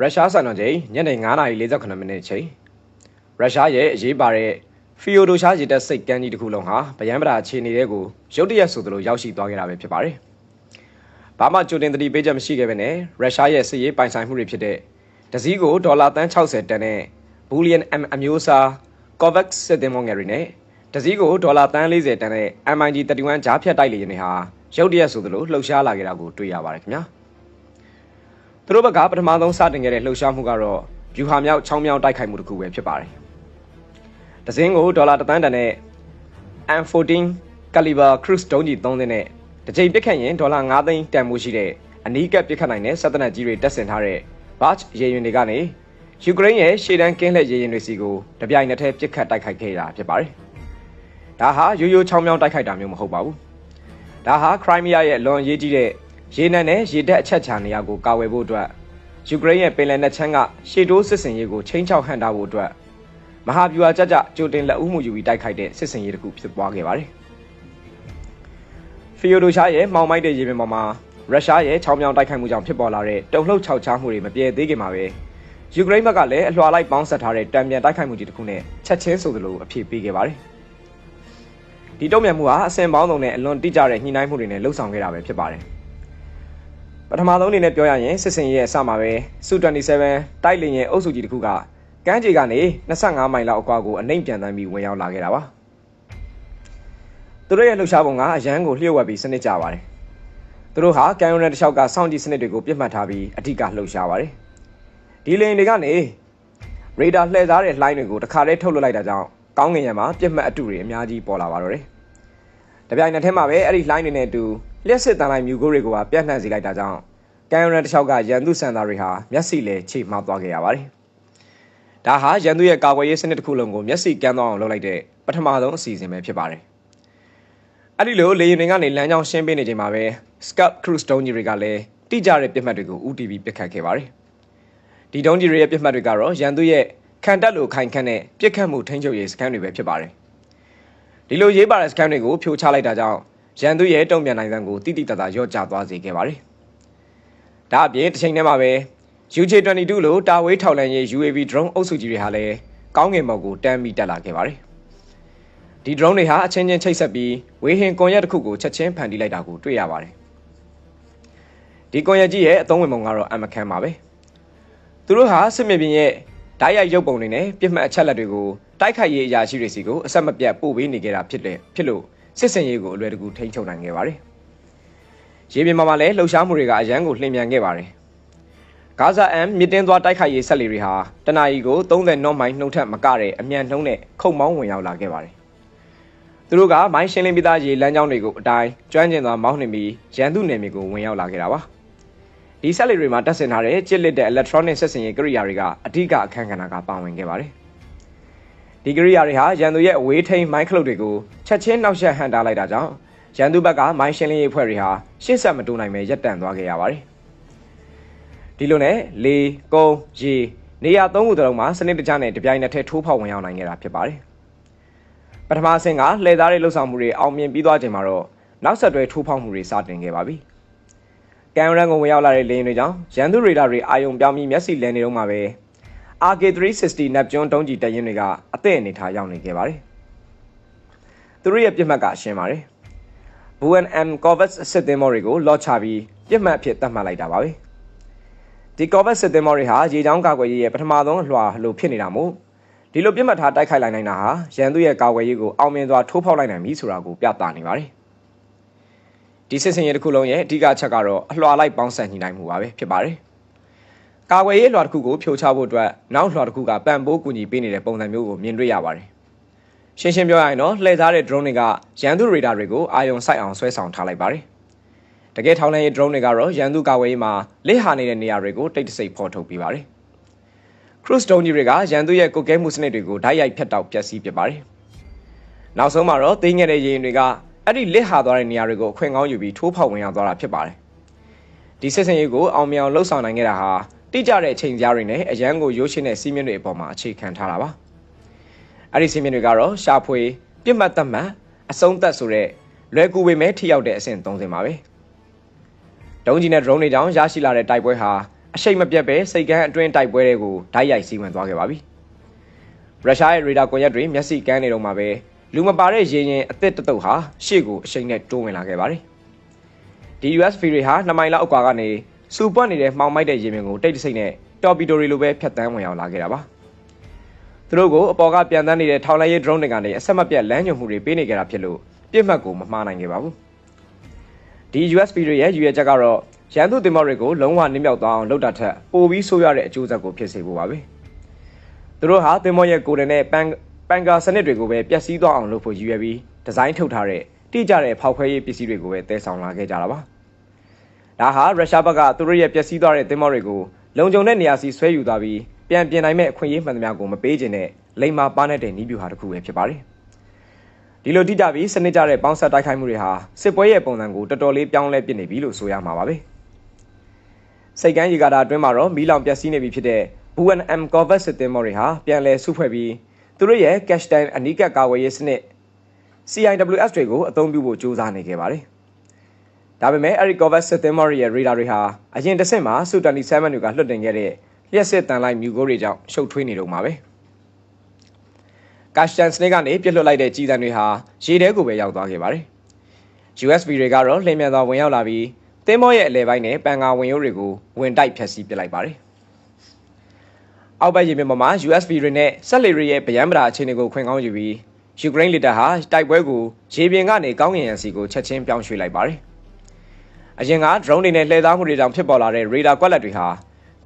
ရုရှားစံတော်ချိန်ညနေ9:48မိနစ်ချိန်ရုရှားရဲ့အရေးပါတဲ့ဖီယိုဒိုရှားရေတပ်စိတ်ကမ်းကြီးတစ်ခုလုံးဟာဗယံပရာအခြေအနေတွေကိုရုတ်တရက်ဆိုသလိုရောက်ရှိသွားခဲ့တာပဲဖြစ်ပါတယ်။ဘာမှကြိုတင်သတိပေးချက်မရှိခဲ့ဘဲနဲ့ရုရှားရဲ့စစ်ရေးပိုင်ဆိုင်မှုတွေဖြစ်တဲ့တစည်းကိုဒေါ်လာတန်း60တန်နဲ့ဘူလီယန်အအမျိုးအစား Covax စစ်သည်မောင်ငယ်တွေနဲ့တစည်းကိုဒေါ်လာတန်း40တန်နဲ့ MIG 31ဂျားဖြတ်တိုက်လေယာဉ်တွေဟာရုတ်တရက်ဆိုသလိုလှုပ်ရှားလာခဲ့တာကိုတွေ့ရပါတယ်ခင်ဗျာ။ သူတို့ဘက်ကပထမဆုံးစတင်ခဲ့တဲ့လှုပ်ရှားမှုကတော့ဗျူဟာမြောက်ချောင်းမြောင်းတိုက်ခိုက်မှုတစ်ခုပဲဖြစ်ပါတယ်။ဒဇင်းကိုဒေါ်လာတသန်းတန်နဲ့ M14 caliber cruise ဒုံးကြီး3သင်းနဲ့တစ်ချိန်ပစ်ခတ်ရင်ဒေါ်လာ9သိန်းတန်မှုရှိတဲ့အနီးကပ်ပစ်ခတ်နိုင်တဲ့စက်တနက်ကြီးတွေတက်ဆင်ထားတဲ့ Batch ရေရင်တွေကနေယူကရိန်းရဲ့ရှေ့တန်းကင်းလှည့်ရေရင်တွေစီကိုတပြိုင်နက်တည်းပစ်ခတ်တိုက်ခိုက်ခဲ့တာဖြစ်ပါတယ်။ဒါဟာရိုးရိုးချောင်းမြောင်းတိုက်ခိုက်တာမျိုးမဟုတ်ပါဘူး။ဒါဟာခရိုင်းမီးယားရဲ့လွန်ရေးကြီးတဲ့ ရေနံနဲ့ရေတပ်အချက်ချာနေရာကိုကာဝယ်ဖို့အတွက်ယူကရိန်းရဲ့ပင်လယ်နက်ချမ်းကရှေ့တိုးစစ်စင်ရေးကိုချင်းချောက်ဟန်တာဖို့အတွက်မဟာဗျူဟာကြကြကြိုတင်လက်ဦးမှုယူပြီးတိုက်ခိုက်တဲ့စစ်စင်ရေးတစ်ခုဖြစ်ပွားခဲ့ပါတယ်။ဖီယိုဒိုရှားရဲ့မှောင်မိုက်တဲ့ရေပြင်ပေါ်မှာရုရှားရဲ့ချောင်းမြောင်းတိုက်ခိုက်မှုကြောင့်ဖြစ်ပေါ်လာတဲ့တုံ့လှုပ်ခြောက်ခြားမှုတွေမပြေသေးခင်မှာပဲယူကရိန်းဘက်ကလည်းအလွှာလိုက်ပေါင်းဆက်ထားတဲ့တံပြန်တိုက်ခိုက်မှုကြီးတစ်ခုနဲ့ချက်ချင်းဆိုသလိုအပြေပေးခဲ့ပါတယ်။ဒီတုံ့ပြန်မှုဟာအစင်ပေါင်းစုံနဲ့အလွန်တိကျတဲ့ညှိနှိုင်းမှုတွေနဲ့လှုပ်ဆောင်ခဲ့တာပဲဖြစ်ပါတယ်။ ပထမဆုံးအနေနဲ့ပြောရရင်စစ်စင်ရဲ့အစမှာပဲစု27တိုက်လင်ရဲ့အုပ်စုကြီးတစ်ခုကကမ်းခြေကနေ25မိုင်လောက်အကွာကိုအနှိမ့်ပြန်တမ်းပြီးဝင်ရောက်လာခဲ့တာပါသူတို့ရဲ့လှုပ်ရှားပုံကအရန်ကိုလျှို့ဝှက်ပြီးစနစ်ကြပါတယ်သူတို့ဟာကန်ယွန်နယ်တစ်လျှောက်ကစောင့်ကြည့်စနစ်တွေကိုပြစ်မှတ်ထားပြီးအဓိကလှုပ်ရှားပါတယ်ဒီလင်တွေကနေရေဒါလှည့်စားတဲ့လှိုင်းတွေကိုတခါတည်းထုတ်လွှတ်လိုက်တာကြောင့်ကောင်းငင်ရံမှာပြစ်မှတ်အတုတွေအများကြီးပေါ်လာပါတော့တယ်တပြိုင်နက်တည်းမှာပဲအဲ့ဒီလှိုင်းတွေနဲ့အတူ လျှက်စစ်တန်လိုက်မြူကိုတွေကိုပါပြန့်နှံ့စေလိုက်တာကြောင့်ကန်ယရန်တစ်လျှောက်ကရန်သူစံသားတွေဟာမျက်စိလဲချိမှသွားခဲ့ရပါတယ်။ဒါဟာရန်သူရဲ့ကာကွယ်ရေးစနစ်တစ်ခုလုံးကိုမျက်စိကန်းသွားအောင်လုပ်လိုက်တဲ့ပထမဆုံးအစီအစဉ်ပဲဖြစ်ပါတယ်။အဲ့ဒီလိုလေယာဉ်တွေကနေလမ်းကြောင်းရှင်းပေးနေချိန်မှာပဲ Scud Cruise ဒုံးကြီးတွေကလည်းတိကျတဲ့ပြစ်မှတ်တွေကို UTV ပစ်ခတ်ခဲ့ပါတယ်။ဒီဒုံးကြီးတွေရဲ့ပြစ်မှတ်တွေကတော့ရန်သူရဲ့ခံတက်လိုခိုင်ခန့်တဲ့ပြစ်ခတ်မှုထိန်းချုပ်ရေးစခန်းတွေပဲဖြစ်ပါတယ်။ဒီလိုရေးပါတဲ့စခန်းတွေကိုဖြိုချလိုက်တာကြောင့် ရန်သူရဲ့တုံ့ပြန်နိုင်စံကိုတိတိတတ်တာရော့ကျသွားစေခဲ့ပါတယ်။ဒါအပြင်တစ်ချိန်တည်းမှာပဲ UJ22 လို့တာဝေးထောက်လန်ရေး UAV drone အုပ်စုကြီးတွေဟာလည်းကောင်းကင်ဘက်ကိုတန်းပြီးတက်လာခဲ့ပါတယ်။ဒီ drone တွေဟာအချင်းချင်းချိတ်ဆက်ပြီးဝေဟင်ကွန်ရက်တစ်ခုကိုချက်ချင်းဖန်တီးလိုက်တာကိုတွေ့ရပါတယ်။ဒီကွန်ရက်ကြီးရဲ့အသုံးဝင်ပုံကတော့အမခန်းပါပဲ။သူတို့ဟာစစ်မြေပြင်ရဲ့ဓာတ်ရိုက်ရုပ်ပုံတွေနဲ့ပြစ်မှတ်အချက်လက်တွေကိုတိုက်ခိုက်ရေးအရာရှိတွေစီကိုအဆက်မပြတ်ပို့ပေးနေကြတာဖြစ်တယ်ဖြစ်လို့ စစ်စင်ရေးကိုအလွယ်တကူထိန်းချုပ်နိုင်ခဲ့ပါတယ်။ရေပြင်မှာလည်းလှုပ်ရှားမှုတွေကအရန်ကိုလှင်မြန်ခဲ့ပါတယ်။ဂါဇာအမ်မြစ်တင်းသွားတိုက်ခိုက်ရေးဆက်လီတွေဟာတနအီကို30နော့မိုင်နှုတ်ထက်မကတဲ့အမြန်နှုံးနဲ့ခုံမောင်းဝင်ရောက်လာခဲ့ပါတယ်။သူတို့ကမိုင်းရှင်းလင်းပြီးသားရေလမ်းကြောင်းတွေကိုအတိုင်းကျွမ်းကျင်စွာမောင်းနှင်ပြီးရန်သူနယ်မြေကိုဝင်ရောက်လာခဲ့တာပါ။ဒီဆက်လီတွေမှာတက်ဆင်ထားတဲ့ချစ်လစ်တဲ့ electronic ဆက်စင်ရေးကိရိယာတွေကအဓိကအခန်းကဏ္ဍကပါဝင်ခဲ့ပါတယ်။ဒီကိရိယာတွေဟာရန်သူရဲ့အဝေးထိန်မိုင်းခလုတ်တွေကို ချက်ချင်းနှောက်ယှက်ဟန်တာလိုက်တာကြောင့်ရန်သူဘက်ကမိုင်းရှင်းလင်းရေးဖွဲ့တွေဟာရှေ့ဆက်မတိုးနိုင်ပဲရပ်တန့်သွားခဲ့ရပါတယ်။ဒီလိုနဲ့လေကုန်းရေနေရာသုံးခုတလုံးမှာစနစ်တကျနဲ့တပြိုင်နက်တည်းထိုးဖောက်ဝင်ရောက်နိုင်ခဲ့တာဖြစ်ပါတယ်။ပထမအဆင့်ကလှည့်သားရေးလှုပ်ဆောင်မှုတွေအောင်မြင်ပြီးသွားချိန်မှာတော့နောက်ဆက်တွဲထိုးဖောက်မှုတွေစတင်ခဲ့ပါပြီ။ကန်ရန်ကိုဝင်ရောက်လာတဲ့လေယာဉ်တွေကြောင့်ရန်သူရေဒါတွေအာယုံပြောင်းပြီးမျက်စိလဲနေတော့မှာပဲ RK360 Neptune တုံးကြီးတရင်တွေကအသည့်အနေထားရောက်နေခဲ့ပါတယ်။ သူတို့ရဲ့ပြစ်မှတ်ကရှင်းပါတယ်။ BUNM Corvette စစ်သင်္ဘောတွေကိုလော့ချပြီးပြစ်မှတ်အဖြစ်သတ်မှတ်လိုက်တာပါပဲ။ဒီ Corvette စစ်သင်္ဘောတွေဟာရေချောင်းကာကွယ်ရေးရဲ့ပထမဆုံးအလွှာလို့ဖြစ်နေတာမို့ဒီလိုပြစ်မှတ်ထားတိုက်ခိုက်လိုက်နိုင်တာဟာရန်သူရဲ့ကာကွယ်ရေးကိုအောင်မြင်စွာထိုးဖောက်လိုက်နိုင်ပြီဆိုတာကိုပြသနေပါတယ်။ဒီစစ်စင်ရေးတစ်ခုလုံးရဲ့အဓိကအချက်ကတော့အလွှာလိုက်ပေါင်းစပ်ညှိနှိုင်းမှုပါပဲဖြစ်ပါတယ်။ကာကွယ်ရေးလွှာတစ်ခုကိုဖြိုချဖို့အတွက်နောက်လွှာတစ်ခုကပံ့ပိုးကူညီပေးနေတဲ့ပုံစံမျိုးကိုမြင်တွေ့ရပါတယ်။ ရှင်းရှင်းပြောရရင်တော့လှည့်သားတဲ့ drone တွေကရန်သူရေဒါတွေကိုအာယုံစိုက်အောင်ဆွဲဆောင်ထားလိုက်ပါတယ်။တကယ်ထောင်လှမ်းရေး drone တွေကတော့ရန်သူကာကွယ်ရေးမှာလစ်ဟာနေတဲ့နေရာတွေကိုတိတ်တဆိတ်ဖော်ထုတ်ပေးပါတယ်။ cruise drone ကြီးတွေကရန်သူရဲ့ကုတ်ကဲမှုစနစ်တွေကိုဓာတ်ရိုက်ဖျက်တောက်ပျက်စီးပစ်ပါတယ်။နောက်ဆုံးမှာတော့သိငယ်တဲ့ရေရင်တွေကအဲ့ဒီလစ်ဟာသွားတဲ့နေရာတွေကိုအခွင့်ကောင်းယူပြီးထိုးဖောက်ဝင်ရောက်သွားတာဖြစ်ပါတယ်။ဒီစစ်စင်ရေးကိုအောင်မြင်အောင်လှုပ်ဆောင်နိုင်ခဲ့တာဟာတိကျတဲ့အချိန်ကြားတွေနဲ့အရန်ကိုရိုးရှင်းတဲ့စီးမြင့်တွေအပေါ်မှာအခြေခံထားတာပါ အဲ့ဒီစီးမြင့်တွေကတော့ရှာဖွေပြစ်မှတ်သက်မှတ်အဆုံးသက်ဆိုတဲ့လွယ်ကူပေမဲ့ထိရောက်တဲ့အဆင့်၃ဆင့်ပါပဲဒုံးကြီးနဲ့ drone တွေကြောင့်ရရှိလာတဲ့တိုက်ပွဲဟာအရှိန်မပြတ်ပဲစိတ်ကန်းအတွင်းတိုက်ပွဲတွေကိုဓာတ်ရိုက်စီးဝင်သွားခဲ့ပါပြီရုရှားရဲ့ရေဒါကွန်ရက်တွေမျက်စိကန်းနေတော့မှာပဲလူမပါတဲ့ရေရင်အသစ်တတုတ်ဟာရှေ့ကိုအရှိန်နဲ့တိုးဝင်လာခဲ့ပါတယ်ဒီ US ဖီတွေဟာ2မိုင်လောက်အကွာကနေစူပွက်နေတဲ့မှောင်မိုက်တဲ့ရေမြင်ကိုတိတ်တဆိတ်နဲ့တော်ပီတိုတွေလိုပဲဖြတ်တန်းဝင်ရောက်လာခဲ့တာပါ သူတို့ကိုအပေါ်ကပြန်တန်းနေတဲ့ထောင်လိုက်ရေး drone တွေကနေအဆက်မပြတ်လမ်းညွှန်မှုတွေပေးနေကြတာဖြစ်လို့ပြစ်မှတ်ကိုမမှားနိုင်ခဲ့ပါဘူးဒီ USB တွေရဲ့ရည်ရွယ်ချက်ကတော့ရန်သူတင်မော်တွေကိုလုံးဝနင်းမြောက်သွားအောင်လုပ်တာထက်ပိုပြီးဆိုးရတဲ့အကျိုးဆက်ကိုဖြစ်စေဖို့ပါပဲသူတို့ဟာတင်မော်ရဲ့ကိုယ်တိုင်နဲ့ပန်ပန်ကာစနစ်တွေကိုပဲပျက်စီးသွားအောင်လုပ်ဖို့ရည်ရွယ်ပြီးဒီဇိုင်းထုတ်ထားတဲ့တိကျတဲ့ဖောက်ခွဲရေးပစ္စည်းတွေကိုပဲတည်ဆောင်လာခဲ့ကြတာပါဒါဟာရုရှားဘက်ကသူတို့ရဲ့ပျက်စီးသွားတဲ့တင်မော်တွေကိုလုံခြုံတဲ့နေရာစီဆွဲယူသွားပြီး ပြန်ပြင်နိုင်မဲ့အခွင့်အရေးမှန်သမျှကိုမပေးခြင်းနဲ့လိမ္မာပါနေတဲ့နီးပြူဟာတစ်ခုပဲဖြစ်ပါတယ်ဒီလိုတိကျပြီးစနစ်ကျတဲ့ပေါင်းဆက်တိုက်ခိုက်မှုတွေဟာစစ်ပွဲရဲ့ပုံစံကိုတော်တော်လေးပြောင်းလဲပြစ်နေပြီလို့ဆိုရမှာပါပဲစိတ်ကမ်းရေကာတာအတွင်းမှာတော့မီးလောင်ပျက်စီးနေပြီဖြစ်တဲ့ BNM Corvette စစ်တင်မော်တွေဟာပြန်လည်စုဖွဲ့ပြီးသူတို့ရဲ့ cash time အနီးကပ်ကာဝယ်ရေးစနစ် CIWS တွေကိုအသုံးပြုဖို့ကြိုးစားနေခဲ့ပါတယ်ဒါပေမဲ့ Eric Corvette စစ်တင်မော်ရဲ့ radar တွေဟာအရင်တစ်ဆင့်မှာ Su-27 တွေကလွှတ်တင်ခဲ့တဲ့ လျှက်စစ်တန်လိုက်မြူကိုတွေကြောင့်ရှုပ်ထွေးနေတော့မှာပဲကာရှတန်စနစ်ကနေပြစ်လွတ်လိုက်တဲ့ကြီးစံတွေဟာရေထဲကိုပဲရောက်သွားခဲ့ပါတယ် USB တွေကတော့လှည့်မြန်စွာဝင်ရောက်လာပြီးသင်းမောရဲ့အလဲပိုင်းနဲ့ပန်ကာဝင်ရိုးတွေကိုဝင်တိုက်ဖျက်ဆီးပစ်လိုက်ပါတယ်အောက်ဘက်ရေမြင့်ပေါ်မှာ USB တွေနဲ့ဆက်လေတွေရဲ့ဗျမ်းပဒါအခြေအနေကိုခွင့်ကောင်းယူပြီးယူကရိန်းလီတာဟာတိုက်ပွဲကိုရေပြင်ကနေကောင်းကင်ရန်စီကိုချက်ချင်းပြောင်းရွှေ့လိုက်ပါတယ်အရင်က drone တွေနဲ့လှည့်သားမှုတွေကြောင့်ဖြစ်ပေါ်လာတဲ့ radar ကွက်လက်တွေဟာ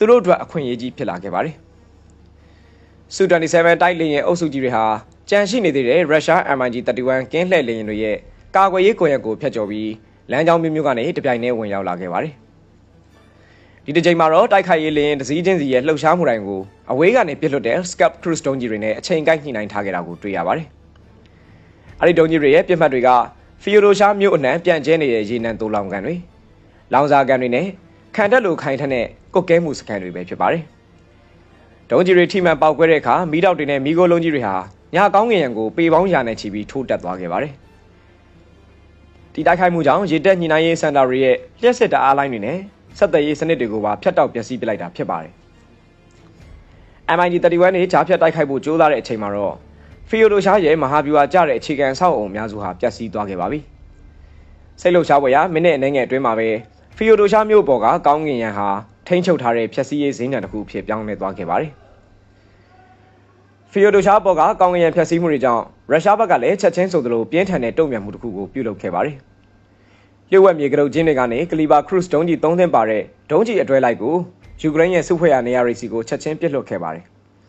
သူတို့အတွက်အခွင့်အရေးကြီးဖြစ်လာခဲ့ပါတယ်။ Su-27 တိုက်လေယာဉ်အုပ်စုကြီးတွေဟာကြန့်ရှိနေသေးတဲ့ရုရှား MiG-31 ကင်းလှည့်လေယာဉ်တွေရဲ့ကာကွယ်ရေးကွန်ရက်ကိုဖျက်ကျော်ပြီးလမ်းကြောင်းမျိုးမျိုးကနေတပြိုင်တည်းဝင်ရောက်လာခဲ့ပါတယ်။ဒီတစ်ချိန်မှာတော့တိုက်ခိုက်ရေးလေယာဉ်တစ်စီးချင်းစီရဲ့လှုပ်ရှားမှုတိုင်းကိုအဝေးကနေပစ်လွတ်တဲ့ Scalp Cruise တုံးကြီးတွေနဲ့အချိန်ကိုက်ညှိနှိုင်းထားခဲ့တာကိုတွေ့ရပါတယ်။အဲဒီတုံးကြီးတွေရဲ့ပြစ်မှတ်တွေကဖီယိုဒိုရှားမြို့အနှံပြန့်ကျဲနေတဲ့ရေနံတိုးလောင်ကန်တွေလောင်စာကန်တွေနဲ့ ခံတက်လိုခိုင်ထက်တဲ့ကုတ်ကဲမှုစကန်တွေပဲဖြစ်ပါတယ်။ဒုံးကြီးတွေထိမှန်ပေါက်ကွဲတဲ့အခါမီးတောက်တွေနဲ့မီးခိုးလုံးကြီးတွေဟာညကောင်းငင်ရန်ကိုပေပေါင်းရာနဲ့ချီပြီးထိုးတက်သွားခဲ့ပါတယ်။ဒီတိုက်ခိုက်မှုကြောင့်ရေတက်ညှိနှိုင်းရေးစင်တာတွေရဲ့လျှက်စစ်တအားလိုင်းတွေနဲ့ဆက်သွယ်ရေးစနစ်တွေကိုပါဖျက်တောက်ပျက်စီးပစ်လိုက်တာဖြစ်ပါတယ်။ MIG-31 နဲ့ဂျားဖြတ်တိုက်ခိုက်ဖို့ကြိုးစားတဲ့အချိန်မှာတော့ဖီယိုဒိုရှားရဲ့မဟာဗျူဟာကျတဲ့အခြေခံအဆောက်အုံအများစုဟာပျက်စီးသွားခဲ့ပါပြီ။စိတ်လှုပ်ရှားပွဲရမိနစ်အနည်းငယ်အတွင်းမှာပဲ ဖီယိုဒိုရှာမြို့ပေါ်ကကောင်းကင်ရန်ဟာထိန်းချုပ်ထားတဲ့ဖြက်စီးရေးဈေးညံတစ်ခုဖြစ်ပြောင်းလဲသွားခဲ့ပါတယ်။ဖီယိုဒိုရှာပေါ်ကကောင်းကင်ရန်ဖြက်စီးမှုတွေကြောင့်ရုရှားဘက်ကလည်းချက်ချင်းဆိုသလိုပြင်းထန်တဲ့တုံ့ပြန်မှုတစ်ခုကိုပြုလုပ်ခဲ့ပါတယ်။လျှို့ဝှက်မြေကရုတ်ချင်းတွေကနေကလီဘာခရုစ်ဒုံးကြီး၃သင်းပါတဲ့ဒုံးကြီးအတွဲလိုက်ကိုယူကရိန်းရဲ့စုဖွဲ့ရာနေရာတွေစီကိုချက်ချင်းပစ်လွတ်ခဲ့ပါတယ်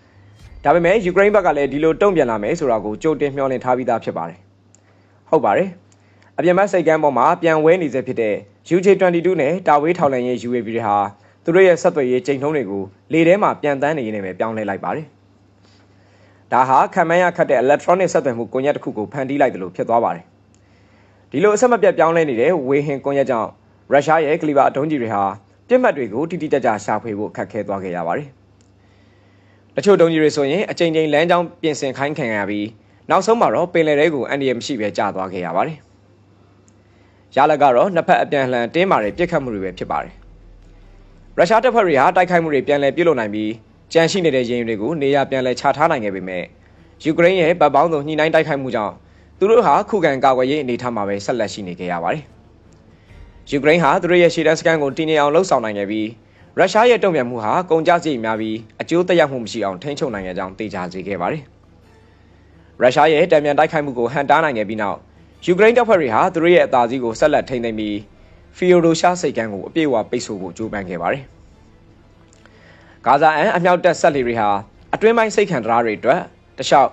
။ဒါပေမဲ့ယူကရိန်းဘက်ကလည်းဒီလိုတုံ့ပြန်လာမယ်ဆိုတာကိုကြိုတင်မျှော်လင့်ထားပြီးသားဖြစ်ပါတယ်။ဟုတ်ပါတယ်။အပြင်ဘက်စိတ်ကမ်းပေါ်မှာပြန်ဝဲနေစေဖြစ်တဲ့ UJ22 နဲ့တာဝေးထောက်လန်ရေး UAV တွေဟာသူတို့ရဲ့ဆက်သွယ်ရေးချိန်ထုံးတွေကိုလေထဲမှာပြန်တန်းနေရင်းနဲ့ပဲပြောင်းလဲလိုက်ပါတယ်။ဒါဟာခံမှန်းရခတ်တဲ့ electronic ဆက်သွယ်မှုကွန်ရက်တစ်ခုကိုဖန်တီးလိုက်တယ်လို့ဖြစ်သွားပါတယ်။ဒီလိုအဆက်မပြတ်ပြောင်းလဲနေတဲ့ဝေဟင်ကွန်ရက်ကြောင့်ရုရှားရဲ့ကလီဘာအတုံးကြီးတွေဟာပြစ်မှတ်တွေကိုတိတိကျကျရှာဖွေဖို့ခက်ခဲသွားခဲ့ရပါတယ်။တချို့တုံးကြီးတွေဆိုရင်အချိန်ချင်းလမ်းကြောင်းပြင်ဆင်ခိုင်းခံရပြီးနောက်ဆုံးမှာတော့ပင်လယ်ထဲကိုအန်ဒီယမ်မရှိပဲကျသွားခဲ့ရပါတယ်။ ရလကတော့နှစ်ဖက်အပြန်အလှန်တင်းမာတဲ့ပြစ်ခတ်မှုတွေပဲဖြစ်ပါတယ်။ရုရှားတပ်ဖွဲ့တွေဟာတိုက်ခိုက်မှုတွေပြန်လည်ပြုလုပ်နိုင်ပြီးကြန့်ရှိနေတဲ့ရင်တွေကိုနေရာပြန်လည်ချထားနိုင်ခဲ့ပေမဲ့ယူကရိန်းရဲ့ဗတ်ပေါင်းစုံညှိနှိုင်းတိုက်ခိုက်မှုကြောင့်သူတို့ဟာခုခံကာကွယ်ရေးအနေအထားမှာပဲဆက်လက်ရှိနေခဲ့ရပါတယ်။ယူကရိန်းဟာသူတို့ရဲ့ရှေ့တန်းစကန်ကိုတည်ငြိမ်အောင်လှုပ်ဆောင်နိုင်ခဲ့ပြီးရုရှားရဲ့တုံ့ပြန်မှုဟာကုန်ကျစရိတ်များပြီးအကျိုးသက်ရောက်မှုမရှိအောင်ထိန်းချုပ်နိုင်ခဲ့ကြောင်းသိကြစေခဲ့ပါတယ်။ရုရှားရဲ့တံပြန်တိုက်ခိုက်မှုကိုဟန်တားနိုင်ခဲ့ပြီးနောက် ယူကရိန်းတပ်ဖွဲ့တွေဟာသူတို့ရဲ့အသာစီးကိုဆက်လက်ထိန်းသိမ်းပြီးဖီယိုဒိုရှာစိတ်ကမ်းကိုအပြည့်အဝပိတ်ဆို့ဖို့ကြိုးပမ်းခဲ့ပါတယ်။ဂါဇာအန်အမြောက်တပ်ဆက်လီတွေဟာအတွင်းပိုင်းစိတ်ခံတရားတွေအတွက်တခြား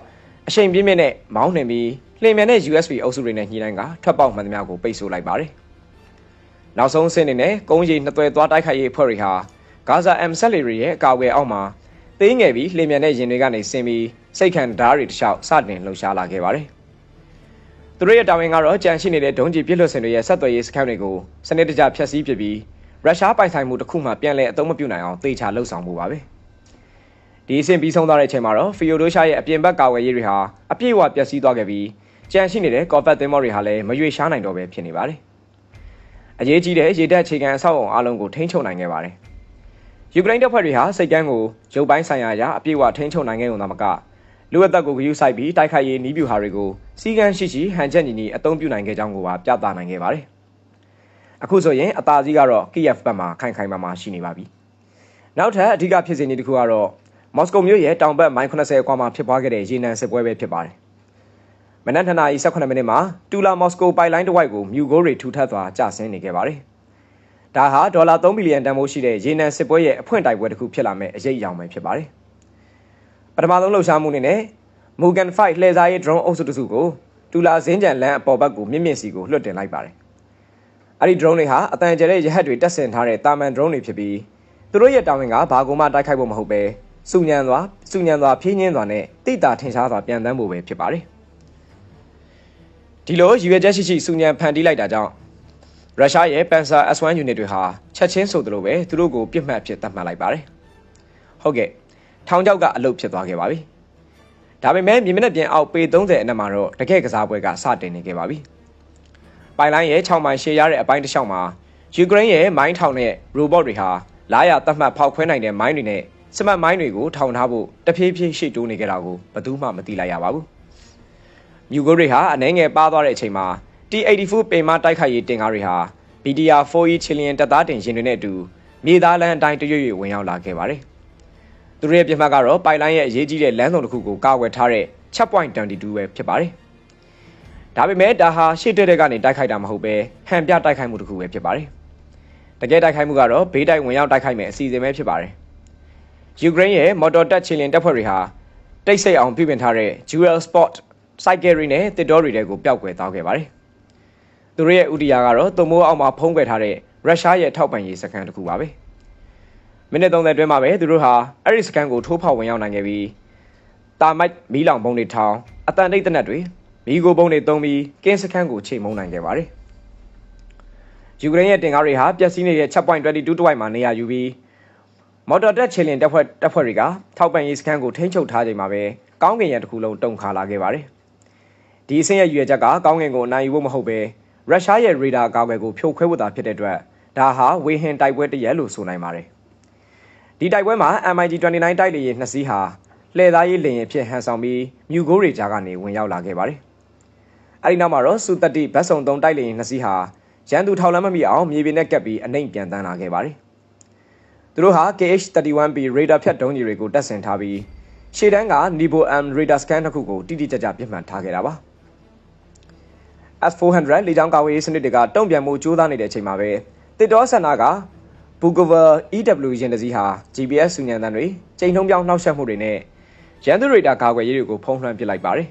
အရှိန်ပြင်းပြင်းနဲ့မောင်းနှင်ပြီးလှင်မြန်တဲ့ USB အုပ်စုတွေနဲ့ညှိနှိုင်းကထွက်ပေါက်မှန်သမျှကိုပိတ်ဆို့လိုက်ပါတယ်။နောက်ဆုံးအဆင့်အနေနဲ့ကုန်းရီနှစ်သွဲသွားတိုက်ခိုက်ရေးအဖွဲ့တွေဟာဂါဇာ M ဆက်လီတွေရဲ့အကာအကွယ်အောက်မှာသေးငယ်ပြီးလှင်မြန်တဲ့ရင်တွေကနေဆင်းပြီးစိတ်ခံတရားတွေတခြားစတင်လှုပ်ရှားလာခဲ့ပါတယ်။ သူတို့ရဲ့တာဝန်ကတော့ကြံရှိနေတဲ့ဒုံးကျည်ပြစ်လွတ်စင်တွေရဲ့ဆက်သွယ်ရေးစခန်းတွေကိုစနစ်တကျဖျက်ဆီးပစ်ပြီးရုရှားပိုင်ဆိုင်မှုတစ်ခုမှပြန်လည်အသုံးမပြုနိုင်အောင်သေချာလှုပ်ဆောင်မှုပါပဲဒီအဆင့်ပြီးဆုံးသွားတဲ့အချိန်မှာတော့ဖီယိုဒိုရှာရဲ့အပြင်ဘက်ကာဝယ်ရေးတွေဟာအပြည့်အဝပျက်စီးသွားခဲ့ပြီးကြံရှိနေတဲ့ကော်ဖက်သင်းမောတွေဟာလည်းမရွေရှားနိုင်တော့ပဲဖြစ်နေပါတယ်အရေးကြီးတဲ့ရေတပ်ခြေခံအဆောက်အုံအလုံးကိုထိန်းချုပ်နိုင်ခဲ့ပါတယ်ယူကရိန်းတပ်ဖွဲ့တွေဟာစိတ်ကမ်းကိုရုပ်ပိုင်းဆိုင်ရာအရအပြည့်အဝထိန်းချုပ်နိုင်ခဲ့ုံသာမက လူအသက်ကိုဂရုစိုက်ပြီးတိုက်ခိုက်ရေးနီးပြူဟာတွေကိုစီကန်းရှိရှိဟန်ချက်ညီညီအသုံးပြုနိုင်ခဲ့ကြောင်းကိုပါပြသနိုင်ခဲ့ပါတယ်။အခုဆိုရင်အသာစီးကတော့ Kiev ဘက်မှာခိုင်ခိုင်မာမာရှိနေပါပြီ။နောက်ထပ်အဓိကဖြစ်စဉ်တစ်ခုကတော့မော်စကိုမြို့ရဲ့တောင်ဘက်မိုင်80ကွာမှာဖြစ်ပွားခဲ့တဲ့ရေနံစစ်ပွဲပဲဖြစ်ပါတယ်။မနက်2နာရီ18မိနစ်မှာတူလာမော်စကိုပိုက်လိုင်းတစ်ဝိုက်ကိုမြူဂိုးတွေထူထပ်စွာကျဆင်းနေခဲ့ပါတယ်။ဒါဟာဒေါ်လာ3ဘီလီယံတန်ဖိုးရှိတဲ့ရေနံစစ်ပွဲရဲ့အဖွင့်တိုက်ပွဲတစ်ခုဖြစ်လာမဲ့အရေးအယောင်ပဲဖြစ်ပါတယ်။ ပထမဆုံးလှုပ်ရှားမှုအနေနဲ့ Mugen 5လှည့်စားရေး drone အုပ်စုတစ်စုကိုတူလာစင်းကြံလန်းအပေါ်ဘက်ကိုမြင့်မြင့်စီကိုလွှတ်တင်လိုက်ပါတယ်။အဲ့ဒီ drone တွေဟာအတန်ကျဲတဲ့ရဟတ်တွေတက်ဆင်ထားတဲ့တာမန် drone တွေဖြစ်ပြီးသူတို့ရဲ့တာဝန်ကဘာကူမှတိုက်ခိုက်ဖို့မဟုတ်ပဲစုညံသွားစုညံသွားဖြင်းညင်းသွားနဲ့တိတာထင်ရှားစွာပြန်တန်းဖို့ပဲဖြစ်ပါတယ်။ဒီလိုရည်ရွယ်ချက်ရှိရှိစုညံဖန်တီးလိုက်တာကြောင့်ရုရှားရဲ့ Panzer S1 unit တွေဟာချက်ချင်းဆိုသလိုပဲသူတို့ကိုပြစ်မှတ်အဖြစ်သတ်မှတ်လိုက်ပါတယ်။ဟုတ်ကဲ့ ထောင်ချောက်ကအလုတ်ဖြစ်သွားခဲ့ပါပြီ။ဒါပေမဲ့မြေမျက်နှာပြင်အောက်ပေ30အနက်မှာတော့တကယ့်ကစားပွဲကစတင်နေခဲ့ပါပြီ။ပိုင်လိုင်းရဲ့6မိုင်ရှေ့ရတဲ့အပိုင်းတစ်လျှောက်မှာယူကရိန်းရဲ့မိုင်းထောင်တဲ့ robot တွေဟာလာရတတ်မှတ်ဖောက်ခွဲနိုင်တဲ့မိုင်းတွေနဲ့စမတ်မိုင်းတွေကိုထောင်ထားဖို့တဖြည်းဖြည်းရှေ့တိုးနေကြတာကိုဘယ်သူမှမသိလိုက်ရပါဘူး။မြူဂိုတွေဟာအနေငယ်ပါသွားတဲ့အချိန်မှာ T84 ပင်မတိုက်ခိုက်ရေးတင်ကားတွေဟာ BDR 4E ချီလီယန်တပ်သားတင်ရင်တွေနဲ့အတူမြေသားလမ်းအတိုင်းတရွရွဝင်ရောက်လာခဲ့ပါတယ်။ သူတို့ရဲ့ပြမှတ်ကတော့ပိုင်လိုင်းရဲ့အရေးကြီးတဲ့လမ်းစုံတစ်ခုကိုကာကွယ်ထားတဲ့ checkpoint 22ပဲဖြစ်ပါတယ်။ဒါပေမဲ့ဒါဟာရှေ့တက်တဲ့ကနေတိုက်ခိုက်တာမဟုတ်ပဲဟန်ပြတိုက်ခိုက်မှုတစ်ခုပဲဖြစ်ပါတယ်။တကယ်တိုက်ခိုက်မှုကတော့ဘေးတိုက်ဝင်ရောက်တိုက်ခိုက်မယ်အစီအစဉ်ပဲဖြစ်ပါတယ်။ယူကရိန်းရဲ့မော်တော်တက်ချီလင်တပ်ဖွဲ့တွေဟာတိတ်ဆိတ်အောင်ပြုပြင်ထားတဲ့ Jewel Sport Cycle တွေနဲ့တစ်တော်တွေတဲကိုပျောက်ကွယ်သွားခဲ့ပါတယ်။သူတို့ရဲ့ဥတီယာကတော့တုံမိုးအောက်မှာဖုံးကွယ်ထားတဲ့ရုရှားရဲ့ထောက်ပံ့ရေးစခန်းတစ်ခုပါပဲ။ မိနစ်30အတွင်းမှာပဲသူတို့ဟာအဲ့ဒီစခန်းကိုထိုးဖောက်ဝင်ရောက်နိုင်ခဲ့ပြီးတာမိုက်မီးလောင်ပုံတွေထောင်အတန်တိတ်တနက်တွေမီးကိုပုံတွေတုံးပြီးကင်းစခန်းကိုချိန်မုံနိုင်ခဲ့ပါတယ်။ယူကရိန်းရဲ့တင်ကားတွေဟာပျက်စီးနေတဲ့ checkpoint 22တဝိုက်မှာနေရာယူပြီးမော်တော်တက်ချီလင်တပ်ဖွဲ့တပ်ဖွဲ့တွေကထောက်ပံ့ရေးစခန်းကိုထိန်းချုပ်ထားချိန်မှာပဲကောင်းကင်ရံတစ်ခုလုံးတုံခါလာခဲ့ပါတယ်။ဒီအဆင့်ရဲ့ရွေချက်ကကောင်းကင်ကိုနိုင်ယူဖို့မဟုတ်ပဲရုရှားရဲ့ရေဒါကာကွယ်ကိုဖြိုခွဲဖို့သာဖြစ်တဲ့အတွက်ဒါဟာဝေဟင်တိုက်ပွဲတရက်လို့ဆိုနိုင်ပါတယ်။ ဒီတိုက်ပွဲမှာ MiG-29 တိုက်လေယာဉ်နှစ်စီးဟာလှည့်သားရေးလေယာဉ်ဖြစ်ဟန်ဆောင်ပြီးမြူကိုးတွေကြားကနေဝင်ရောက်လာခဲ့ပါတယ်။အဲဒီနောက်မှာတော့စူတတိဗတ်စုံသုံးတိုက်လေယာဉ်နှစ်စီးဟာရန်သူထောက်လန်းမမိအောင်မြေပြင်နဲ့ကပ်ပြီးအနှိမ်ပြန်တန်းလာခဲ့ပါတယ်။သူတို့ဟာ KH-31B ရေဒါဖြတ်ဒုံးကြီးတွေကိုတပ်ဆင်ထားပြီးရှေ့တန်းက Nibo M radar scan တစ်ခုကိုတိတိကျကျပြစ်မှတ်ထားခဲ့တာပါ။ S400 လေကြောင်းကာဝေးရေးစနစ်တွေကတုံ့ပြန်မှုကြိုးစားနေတဲ့အချိန်မှာပဲတစ်တော်ဆန္ဒက Bukova EW ရင်တစည်းဟာ GPS စုညံတန်းတွေချိန်ထုံးပြောင်းနှောက်ယှက်မှုတွေနဲ့ရန်သူရေဒါကာကွယ်ရေးတွေကိုဖုံးလွှမ်းပစ်လိုက်ပါတယ်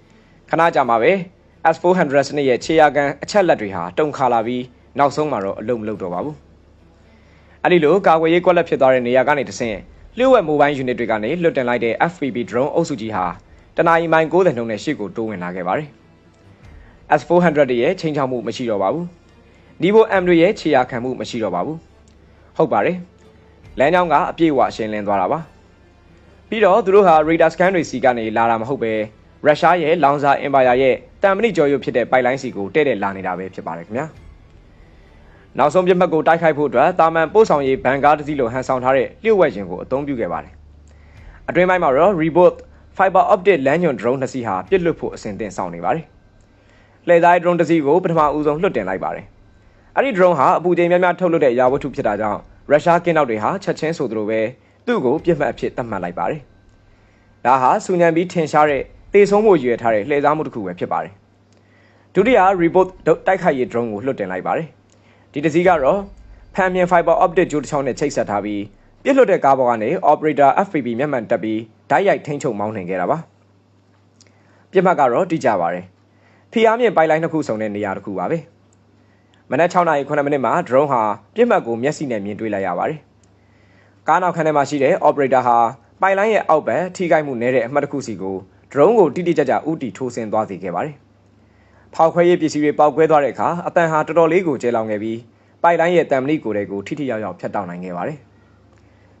။ခဏကြာမှာပဲ S400 စနစ်ရဲ့ခြေရာကန်အချက်လက်တွေဟာတုံခါလာပြီးနောက်ဆုံးမှာတော့အလုံးမလုံးတော့ပါဘူး။အဲဒီလိုကာကွယ်ရေးကွက်လက်ဖြစ်သွားတဲ့နေရာကနေတဆင့်လျှို့ဝှက်မိုဘိုင်းယူနစ်တွေကနေလွတ်တင်လိုက်တဲ့ FPV drone အုပ်စုကြီးဟာတနအီမိုင်90နှုန်းနဲ့ရှေ့ကိုတိုးဝင်လာခဲ့ပါတယ်။ S400 ရဲ့ချိန်ချောက်မှုမရှိတော့ပါဘူး။ Nivo M တွေရဲ့ခြေရာခံမှုမရှိတော့ပါဘူး။ ဟုတ်ပါတယ်။လမ်းကြောင်းကအပြည့်အဝရှင်းလင်းသွားတာပါ။ပြီးတော့သူတို့ဟာ radar scan တွေစီကနေလာတာမဟုတ်ပဲရုရှားရဲ့လောင်စာအင်ပါယာရဲ့တန်မဏိကျော်ရုပ်ဖြစ်တဲ့ပိုက်လိုင်းစီကိုတဲ့တဲ့လာနေတာပဲဖြစ်ပါတယ်ခင်ဗျာ။နောက်ဆုံးပြတ်မှတ်ကိုတိုက်ခိုက်ဖို့အတွက်တာမန်ပို့ဆောင်ရေးဘန်ကားတစ်စီးလိုဟန်ဆောင်ထားတဲ့လျှို့ဝှက်ခြင်းကိုအသုံးပြုခဲ့ပါတယ်။အတွင်းပိုင်းမှာတော့ Reboot Fiber Optic လမ်းညွန် drone နှစ်စီးဟာပြစ်လွတ်ဖို့အဆင်သင့်ဆောင်နေပါတယ်။လှည့်သား drone တစ်စီးကိုပထမဦးဆုံးလွှတ်တင်လိုက်ပါတယ်။အဲ့ဒီ drone ဟာအပူချိန်များများထုတ်လွှတ်တဲ့ရာဝတ္ထုဖြစ်တာကြောင့် ရုရှားကင်းနောက်တွေဟာချက်ချင်းဆိုသလိုပဲသူ့ကိုပြစ်မှတ်အဖြစ်သတ်မှတ်လိုက်ပါတယ်။ဒါဟာစူညံပြီးထင်ရှားတဲ့တေဆုံးမှုရွယ်ထားတဲ့လှည့်စားမှုတစ်ခုပဲဖြစ်ပါတယ်။ဒုတိယ Reboot တိုက်ခိုက်ရေး drone ကိုလွှတ်တင်လိုက်ပါတယ်။ဒီတစ်စီးကတော့ဖန်မြင် fiber optic ကြိုးတစ်ချောင်းနဲ့ချိတ်ဆက်ထားပြီးပြစ်လွတ်တဲ့ကားပေါ်ကနေ operator FPV မျက်မှန်တက်ပြီးဓာတ်ရိုက်ထိန်းချုပ်မောင်းနှင်ခဲ့တာပါပြစ်မှတ်ကတော့တိကျပါတယ်ဖီအားမြင့်ပိုက်လိုင်းတစ်ခုစုံတဲ့နေရာတစ်ခုပါပဲ မနက်6:09မိနစ်မှာ drone ဟာပြစ်မှတ်ကိုမျက်စိနဲ့မြင်တွေ့လိုက်ရပါတယ်ကားနောက်ခန်းထဲမှာရှိတဲ့ operator ဟာပိုက်လိုင်းရဲ့အောက်ဘက်ထိခိုက်မှုနည်းတဲ့အမှတ်တစ်ခုစီကို drone ကိုတိတိကျကျဥတီထိုးဆင်းသွားစေခဲ့ပါတယ်ဖောက်ခွဲရေးပစ္စည်းတွေပောက်ကွဲသွားတဲ့အခါအတန်ဟာတော်တော်လေးကိုကျဲလောင်ခဲ့ပြီးပိုက်လိုင်းရဲ့တံမဏိကိုယ်တွေကိုထိထိရောက်ရောက်ဖျက်တောက်နိုင်ခဲ့ပါတယ်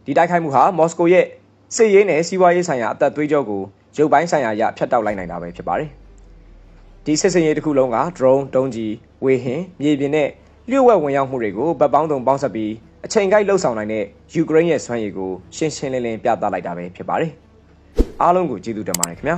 ဒီတိုက်ခိုက်မှုဟာမော်စကိုရဲ့စစ်ရေးနဲ့စီးပွားရေးဆိုင်ရာအသက်သွေးကြောကိုရုပ်ပိုင်းဆိုင်ရာရဖျက်တောက်လိုက်နိုင်တာပဲဖြစ်ပါတယ်။ဒီစစ်စင်ရေးတစ်ခုလုံးက drone တုံးကြီး ဝေဟင်မြေပြင်နဲ့လျှို့ဝှက်ဝင်ရောက်မှုတွေကိုဗတ်ပေါင်းတုံပေါင်းဆက်ပြီးအချိန်ကိုက်လှုပ်ဆောင်နိုင်တဲ့ယူကရိန်းရဲ့စွမ်းရည်ကိုရှင်းရှင်းလင်းလင်းပြသလိုက်တာပဲဖြစ်ပါတယ်အားလုံးကိုကျေးဇူးတင်ပါတယ်ခင်ဗျာ